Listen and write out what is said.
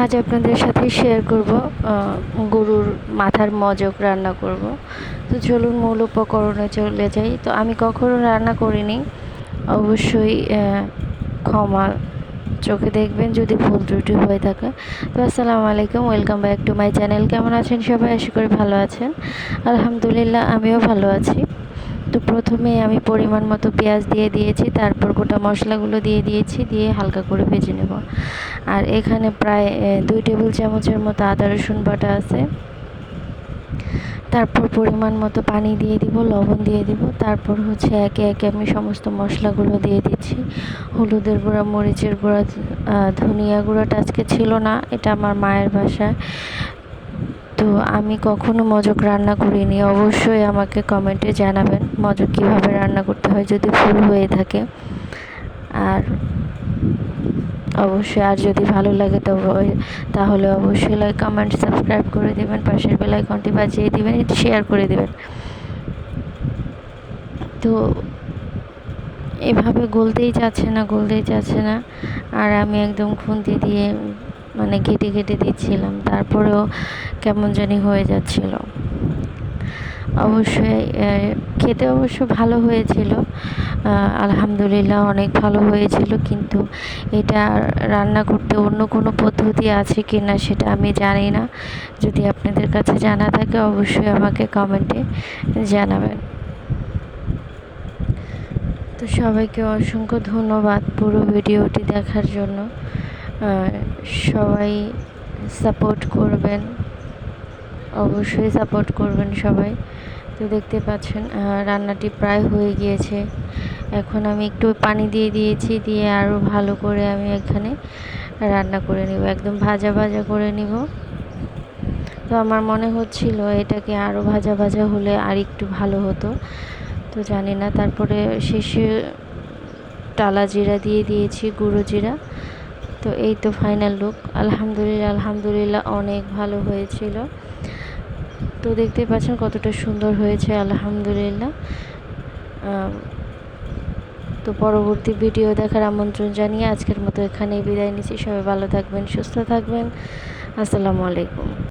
আজ আপনাদের সাথে শেয়ার করব গরুর মাথার মজক রান্না করব। তো চলুন মূল উপকরণে চলে যাই। তো আমি কখনো রান্না করিনি, অবশ্যই ক্ষমা চোখে দেখবেন যদি ভুল ত্রুটি হয়ে থাকে। তো আসসালামু আলাইকুম welcome back to my channel কেমন আছেন সবাই? আশা করি ভালো আছেন। আলহামদুলিল্লাহ, আমিও ভালো আছি। তো প্রথমে আমি পরিমাণ মতো পেঁয়াজ দিয়ে দিয়েছি, তারপর গোটা মশলাগুলো দিয়ে দিয়েছি, দিয়ে হালকা করে ভেজে নেব। আর এখানে প্রায় দুই টেবিল চামচের মতো আদা, রসুন বাটা আছে। তারপর পরিমাণ মতো পানি দিয়ে দিব, লবণ দিয়ে দিব। তারপর হচ্ছে একে একে আমি সমস্ত মশলাগুলো দিয়ে দিচ্ছি। হলুদের গুঁড়া, মরিচের গুঁড়া ধনিয়া গুঁড়াটা আজকে ছিল না, এটা আমার মায়ের বাসায়। তো আমি কখনো মজক রান্না করিনি। অবশ্যই আমাকে কমেন্টে জানাবেন মজক কীভাবে রান্না করতে হয় যদি ভুল হয়ে থাকে। আর অবশ্যই, আর যদি ভালো লাগে তো তাহলে অবশ্যই লাইক কমেন্ট সাবস্ক্রাইব করে দেবেন। পাশের বেলাইকনটি বাজিয়ে দেবেন শেয়ার করে দেবেন। তো এভাবে গলতেই যাচ্ছে না, গলতেই যাচ্ছে না। আর আমি একদম খুন্তি দিয়ে মানে কেটে কেটে দিচ্ছিলাম, তারপরেও কেমন জানি হয়ে যাচ্ছিল। অবশ্যই খেতে অবশ্য ভালো হয়েছিল। আলহামদুলিল্লাহ অনেক ভালো হয়েছিল, কিন্তু এটা রান্না করতে অন্য কোনো পদ্ধতি আছে কি না সেটা আমি জানি না। যদি আপনাদের কাছে জানা থাকে, অবশ্যই আমাকে কমেন্টে জানাবেন। তো সবাইকে অসংখ্য ধন্যবাদ পুরো ভিডিওটি দেখার জন্য। সবাই সাপোর্ট করবেন, অবশ্যই সাপোর্ট করবেন সবাই। তো দেখতে পাচ্ছেন রান্নাটি প্রায় হয়ে গিয়েছে। এখন আমি একটু পানি দিয়ে দিয়েছি, দিয়ে আরও ভালো করে আমি এখানে রান্না করে নিব, একদম ভাজা ভাজা করে নিব। তো আমার মনে হচ্ছিল এটাকে আরও ভাজা ভাজা হলে আর একটু ভালো হতো। তো জানি না, তারপরে শেষে টালা জিরা দিয়ে দিয়েছি, গুঁড়ো জিরা। তো এই তো ফাইনাল লুক আলহামদুলিল্লাহ আলহামদুলিল্লাহ অনেক ভালো হয়েছিল। তো দেখতে পাচ্ছেন কতটা সুন্দর হয়েছে, আলহামদুলিল্লাহ। তো পরবর্তী ভিডিও দেখার আমন্ত্রণ জানিয়ে আজকের মতো এখানেই বিদায় নিচ্ছি। সবাই ভালো থাকবেন, সুস্থ থাকবেন। আসসালামু আলাইকুম।